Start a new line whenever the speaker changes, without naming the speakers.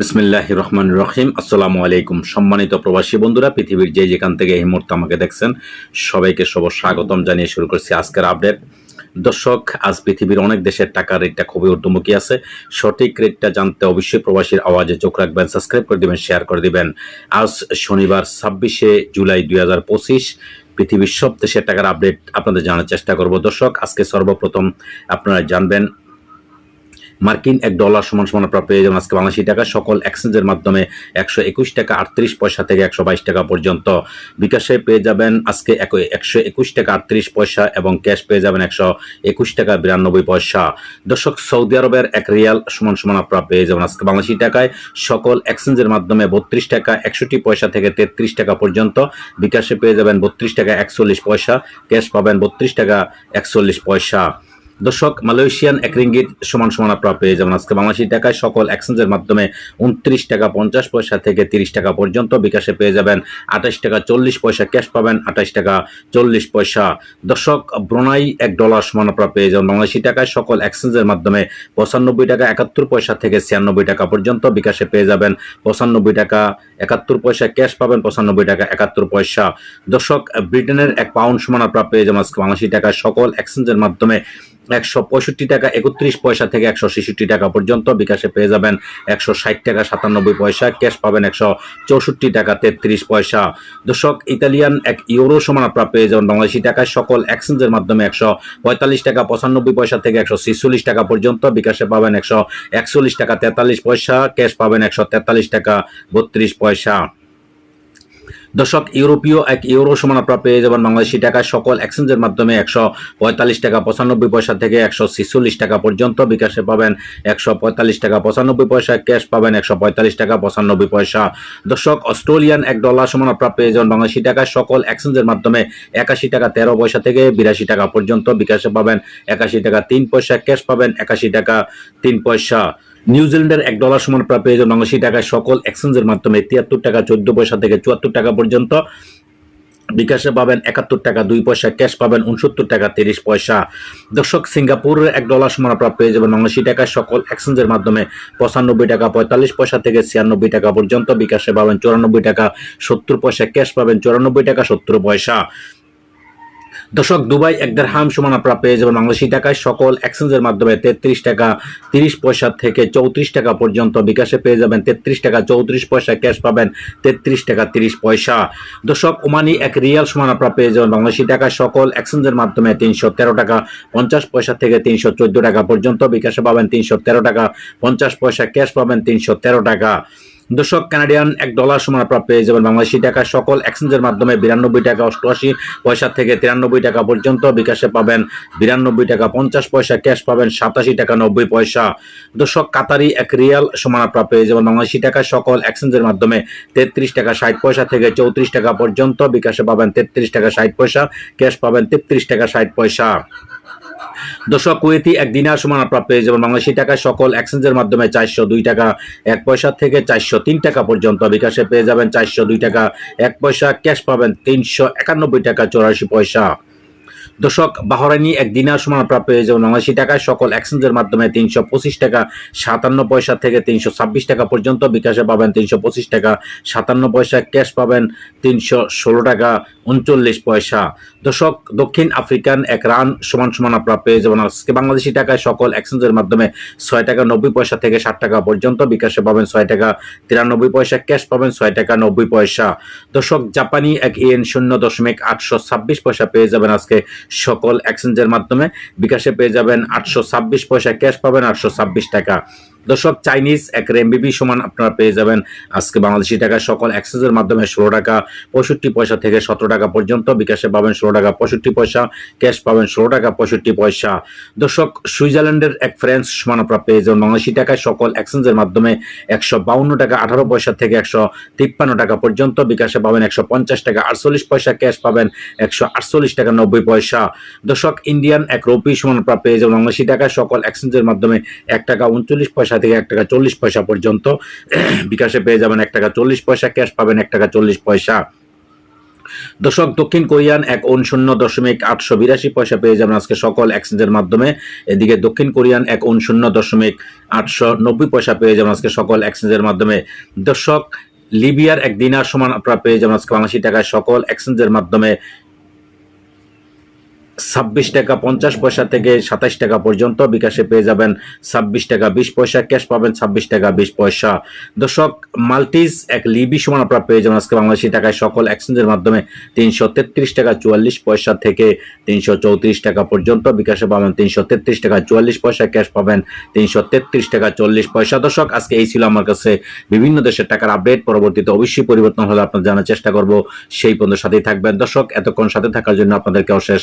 বিসমিল্লাহ রহমান রহিম আসসালামু আলাইকুম সম্মানিত প্রবাসী বন্ধুরা, পৃথিবীর যে যেখান থেকে এই মুহূর্তে আমাকে দেখছেন, সবাইকে সব স্বাগতম জানিয়ে শুরু করছি আজকের আপডেট দর্শক, আজ পৃথিবীর অনেক দেশের টাকার রেটটা খুবই ঊর্ধ্বমুখী আছে। সঠিক রেটটা জানতে অবশ্যই প্রবাসীর আওয়াজে চোখ রাখবেন সাবস্ক্রাইব করে দিবেন শেয়ার করে দিবেন। আজ শনিবার ছাব্বিশে জুলাই দুই হাজার পঁচিশ, পৃথিবীর সব দেশের টাকার আপডেট আপনাদের জানার চেষ্টা করব। দর্শক, আজকে সর্বপ্রথম আপনারা জানবেন মার্কিন এক ডলার সমান সমান আপনারা পেয়ে যাবেন আজকে বাংলাদেশি টাকা। সকল এক্সচেঞ্জের মাধ্যমে একশো একুশ টাকা, আটত্রিশ পয়সা থেকে একশো বাইশ টাকা পর্যন্ত। বিকাশে পেয়ে যাবেন আজকে একশো একুশ টাকা, আটত্রিশ পয়সা এবং ক্যাশ পেয়ে যাবেন একশো একুশ টাকা, বিরানব্বই পয়সা। দর্শক, সৌদি আরবের এক রিয়াল সমান সমান আপনারা পেয়ে যাবেন আজকে বাংলাদেশি টাকায়। সকল এক্সচেঞ্জের মাধ্যমে বত্রিশ টাকা, একষট্টি পয়সা থেকে তেত্রিশ টাকা পর্যন্ত। বিকাশে পেয়ে যাবেন বত্রিশ টাকা, একচল্লিশ পয়সা। ক্যাশ পাবেন বত্রিশ টাকা, একচল্লিশ পয়সা। দর্শক, মালয়েশিয়ান এক রিঙ্গিত সমান সমান আপনারা পেয়ে যাবেন আজকে বাংলাদেশি টাকায় সকল এক্সচেঞ্জের মাধ্যমে উনত্রিশ টাকা পঞ্চাশ পয়সা থেকে তিরিশ টাকা পর্যন্ত বিকাশে পেয়ে যাবেন আঠাশ টাকা চল্লিশ পয়সা ক্যাশ পাবেন আঠাশ টাকা চল্লিশ পয়সা। দর্শক, ব্রোনাই এক ডলার সমান আপনারা পেয়ে যাবেন বাংলাদেশি টাকায় সকল এক্সচেঞ্জের মাধ্যমে পঁচানব্বই টাকা একাত্তর পয়সা থেকে ছিয়ানব্বই টাকা পর্যন্ত বিকাশে পেয়ে যাবেন পঁচানব্বই টাকা একাত্তর পয়সা ক্যাশ পাবেন, পঁচানব্বই টাকা একাত্তর পয়সা। দর্শক, ব্রিটেনের এক পাউন্ড সমান আপনারা পেয়ে যাবেন আজকে বাংলাদেশি টাকায় সকল এক্সচেঞ্জের মাধ্যমে একশো পঁয়ষট্টি টাকা, একত্রিশ পয়সা থেকে একশো ছেষট্টি টাকা পর্যন্ত। বিকাশে পেয়ে যাবেন একশো ষাট টাকা, সাতানব্বই পয়সা। ক্যাশ পাবেন একশো চৌষট্টি টাকা, তেত্রিশ পয়সা। দর্শক, ইতালিয়ান এক ইউরো সমান আপনারা পেয়ে যাবেন বাংলাদেশি টাকায়। সকল এক্সচেঞ্জের মাধ্যমে একশো পঁয়তাল্লিশ টাকা, পঁচানব্বই পয়সা থেকে একশো ছেচল্লিশ টাকা পর্যন্ত। বিকাশে পাবেন একশো একচল্লিশ টাকা, তেতাল্লিশ পয়সা। ক্যাশ পাবেন একশো তেতাল্লিশ টাকা, বত্রিশ পয়সা। দর্শক ইউরোপীয় এক ইউরো সমান আপনারা পেয়ে যাবেন বাংলাদেশি টাকায় সকল এক্সচেঞ্জের মাধ্যমে একশো পঁয়তাল্লিশ টাকা, পঁচানব্বই পয়সা থেকে একশো ছেচল্লিশ টাকা পর্যন্ত বিকাশে পাবেন একশো পঁয়তাল্লিশ টাকা, পঁচানব্বই পয়সা ক্যাশ পাবেন একশো পঁয়তাল্লিশ টাকা, পঁচানব্বই পয়সা। দর্শক অস্ট্রেলিয়ান এক ডলার সমান আপনারা পেয়ে যাবেন বাংলাদেশি টাকায় সকল এক্সচেঞ্জের মাধ্যমে একাশি টাকা, তেরো পয়সা থেকে বিরাশি টাকা পর্যন্ত বিকাশে পাবেন। একাশি টাকা, তিন পয়সা ক্যাশ পাবেন, একাশি টাকা, তিন পয়সা। নিউজিল্যান্ডের এক ডলার সমান আপনারা পেয়ে যাবেন বাংলাদেশি টাকায় সকল এক্সচেঞ্জের মাধ্যমে তিয়াত্তর টাকা, চোদ্দ পয়সা থেকে চুয়াত্তর টাকা পর্যন্ত। বিকাশে পাবেন একাত্তর টাকা, দুই পয়সা ক্যাশ পাবেন উনসত্তর টাকা, তিরিশ পয়সা। দর্শক, সিঙ্গাপুরের এক ডলার সমান আপনারা পেয়ে যাবেন বাংলাদেশি টাকায় সকল এক্সচেঞ্জের মাধ্যমে পঁচানব্বই টাকা, পঁয়তাল্লিশ পয়সা থেকে ছিয়ানব্বই টাকা পর্যন্ত। বিকাশে পাবেন চুরানব্বই টাকা, সত্তর পয়সা ক্যাশ পাবেন চুরানব্বই টাকা, সত্তর পয়সা। দর্শক, দুবাই এক হাম সমান আপনারা পেয়ে যাবেন বাংলাদেশি টাকায় সকল এক্সচেঞ্জের মাধ্যমে তেত্রিশ টাকা তিরিশ পয়সা থেকে চৌত্রিশ টাকা পর্যন্ত বিকাশে পেয়ে যাবেন তেত্রিশ টাকা চৌত্রিশ পয়সা, ক্যাশ পাবেন তেত্রিশ টাকা তিরিশ পয়সা। দশক ওমানি এক রিয়াল সমান আপনারা পেয়ে যাবেন বাংলাদেশি টাকায় সকল এক্সচেঞ্জের মাধ্যমে তিনশো তেরো টাকা পঞ্চাশ পয়সা থেকে তিনশো চোদ্দ টাকা পর্যন্ত বিকাশে পাবেন তিনশো তেরো টাকা পঞ্চাশ পয়সা, ক্যাশ পাবেন তিনশো তেরো টাকা। দর্শক কানাডিয়ান, এক ডলার সমান আপনারা পেয়ে যাবেন বাংলাদেশি টাকা। সকল এক্সচেঞ্জের মাধ্যমে বিরানব্বই টাকা অষ্টআশি পয়সা থেকে তিরানব্বই টাকা পর্যন্ত বিকাশে পাবেন। বিরানব্বই টাকা পঞ্চাশ পয়সা ক্যাশ পাবেন, সাতাশি টাকা নব্বই পয়সা। দর্শক কাতারি এক রিয়াল সমান আপনারা পেয়ে যাবেন বাংলাদেশি টাকা। সকল এক্সচেঞ্জের মাধ্যমে তেত্রিশ টাকা ষাট পয়সা থেকে চৌত্রিশ টাকা পর্যন্ত বিকাশে পাবেন তেত্রিশ টাকা ষাট পয়সা, ক্যাশ পাবেন তেত্রিশ টাকা ষাট পয়সা। দর্শক, কুয়েতি এক দিনার সমান আপনারা পেয়ে যাবেন বাংলাদেশি টাকায় সকল এক্সচেঞ্জের মাধ্যমে চারশো দুই টাকা, এক পয়সা থেকে চারশো তিন টাকা পর্যন্ত বিকাশে পেয়ে যাবেন চারশো দুই টাকা, এক পয়সা ক্যাশ পাবেন তিনশো একানব্বই টাকা, চৌরাশি পয়সা। দর্শক বাহরানি এক দিনার সমান আপনারা পেয়ে যাবেন বাংলাদেশি টাকায় সকল এক্সচেঞ্জের মাধ্যমে তিনশো পঁচিশ টাকা, সাতান্ন পয়সা থেকে তিনশো ছাব্বিশ টাকা পর্যন্ত বিকাশে পাবেন তিনশো পঁচিশ টাকা, সাতান্ন পয়সা ক্যাশ পাবেন তিনশো ষোলো টাকা উনচল্লিশ পয়সা। দর্শক, দক্ষিণ আফ্রিকান এক রান সমান সমান আপনারা পেয়ে যাবেন আজকে বাংলাদেশি টাকায় সকল এক্সচেঞ্জের মাধ্যমে ছয় টাকা নব্বই পয়সা থেকে ষাট টাকা পর্যন্ত বিকাশে পাবেন ছয় টাকা তিরানব্বই পয়সা, ক্যাশ পাবেন ছয় টাকা নব্বই পয়সা। দর্শক, জাপানি এক ইয়েন শূন্য দশমিক আটশো ছাব্বিশ পয়সা পেয়ে যাবেন আজকে সকল এক্সচেঞ্জের মাধ্যমে বিকাশে পেয়ে যাবেন আটশো ছাব্বিশ পয়সা ক্যাশ পাবেন আটশো ছাব্বিশ টাকা। দর্শক, চাইনিজ এক রেমবিবি সমান আপনারা পেয়ে যাবেন। আজকে বাংলাদেশি টাকা সকল এক্সচেঞ্জের মাধ্যমে ষোলো টাকা পঁয়ষট্টি পয়সা থেকে সতেরো টাকা পর্যন্ত বিকাশে পাবেন ষোলো টাকা পঁয়ষট্টি পয়সা, ক্যাশ পাবেন ষোলো টাকা পঁয়ষট্টি পয়সা। দর্শক, সুইজারল্যান্ডের এক ফ্রেন্স সমান আপনারা পেয়ে যাবেন। বাংলাদেশি টাকায় সকল এক্সচেঞ্জের মাধ্যমে একশো বাউন্ন টাকা, আঠারো পয়সা থেকে একশো তিপ্পান্ন টাকা পর্যন্ত বিকাশে পাবেন একশো পঞ্চাশ টাকা, আটচল্লিশ পয়সা, ক্যাশ পাবেন একশো আটচল্লিশ টাকা, নব্বই পয়সা। দর্শক, ইন্ডিয়ান এক রুপি সমান আপনারা পেয়ে যাবেন। বাংলাদেশি টাকায় সকল এক্সচেঞ্জের মাধ্যমে এক টাকা উনচল্লিশ পয়সা থেকে এক টাকা চল্লিশ পয়সা পর্যন্ত বিকাশে পেয়ে যাবেন এক টাকা চল্লিশ পয়সা, ক্যাশ পাবেন এক টাকা চল্লিশ পয়সা। দর্শক, দক্ষিণ কোরিয়ান এক শূন্য দশমিক আটশো বিরাশি পয়সা পেয়ে যাবেন আজকে সকল এক্সচেঞ্জের মাধ্যমে। এদিকে দক্ষিণ কোরিয়ান এক শূন্য দশমিক আটশো নব্বই পয়সা পেয়ে যাবেন আজকে সকল এক্সচেঞ্জের মাধ্যমে। দর্শক, লিবিয়ার এক দিনার সমান আপনারা পেয়ে যাবেন আজকে বাংলাদেশি টাকায় সকল এক্সচেঞ্জের মাধ্যমে। ছাব্বিশ টাকা পঞ্চাশ পয়সা থেকে সাতাশ টাকা পর্যন্ত বিকাশে পেয়ে যাবেন ছাব্বিশ টাকা বিশ পয়সা, ক্যাশ পাবেন ছাব্বিশ টাকা বিশ পয়সা। দর্শক মাল্টিস এক লিবি সমান আপনারা পেয়ে যাবেন আজকে বাংলাদেশি টাকায় সকল এক্সচেঞ্জের মাধ্যমে তিনশো তেত্রিশ টাকা চুয়াল্লিশ পয়সা থেকে তিনশো চৌত্রিশ টাকা পর্যন্ত বিকাশে পাবেন তিনশো তেত্রিশ টাকা চুয়াল্লিশ পয়সা, ক্যাশ পাবেন তিনশো তেত্রিশ টাকা চল্লিশ পয়সা। দর্শক, আজকে এই ছিল আমার কাছে বিভিন্ন দেশের টাকার আপডেট। পরবর্তীতে অবশ্যই পরিবর্তন হলে আপনার জানার চেষ্টা করব। সেই পর্যন্ত সাথেই থাকবেন। দর্শক, এতক্ষণ সাথে থাকার জন্য আপনাদেরকে অশেষ